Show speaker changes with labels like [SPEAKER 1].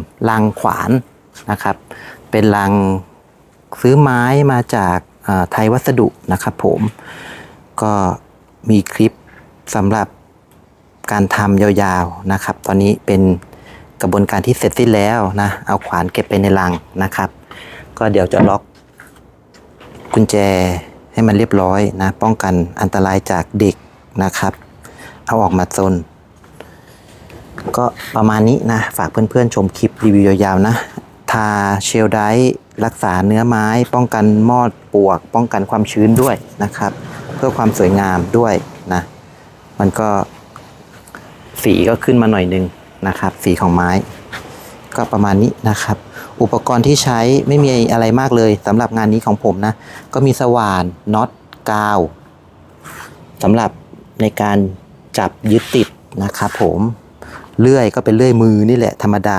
[SPEAKER 1] ำลังขวานนะครับ เป็นลังซื้อไม้มาจากไทยวัสดุนะครับผมก็มีคลิปสำหรับการทำยาวๆนะครับ ตอนนี้เป็นกระบวนการที่เสร็จสิ้นแล้วนะ เอาขวานเก็บไปในลังนะครับ ก็เดี๋ยวจะล็อกกุญแจให้มันเรียบร้อยนะ ป้องกันอันตรายจากเด็กนะครับ เอาออกมาซน ก็ประมาณนี้นะ ฝากเพื่อนๆ ชมคลิปรีวิวยาวๆนะ ทาเชลไดรักษาเนื้อไม้ ป้องกันมอดปวก ป้องกันความชื้นด้วยนะครับ เพื่อความสวยงามด้วยนะ มันก็สีก็ขึ้นมาหน่อยนึงนะครับ สีของไม้ ก็ประมาณนี้นะครับ อุปกรณ์ที่ใช้ไม่มีอะไรมากเลยสำหรับงานนี้ของผมนะ ก็มีสว่านน็อตกาวสำหรับในการจับยึดติดนะครับผม เลื่อยก็เป็นเลื่อยมือนี่แหละธรรมดา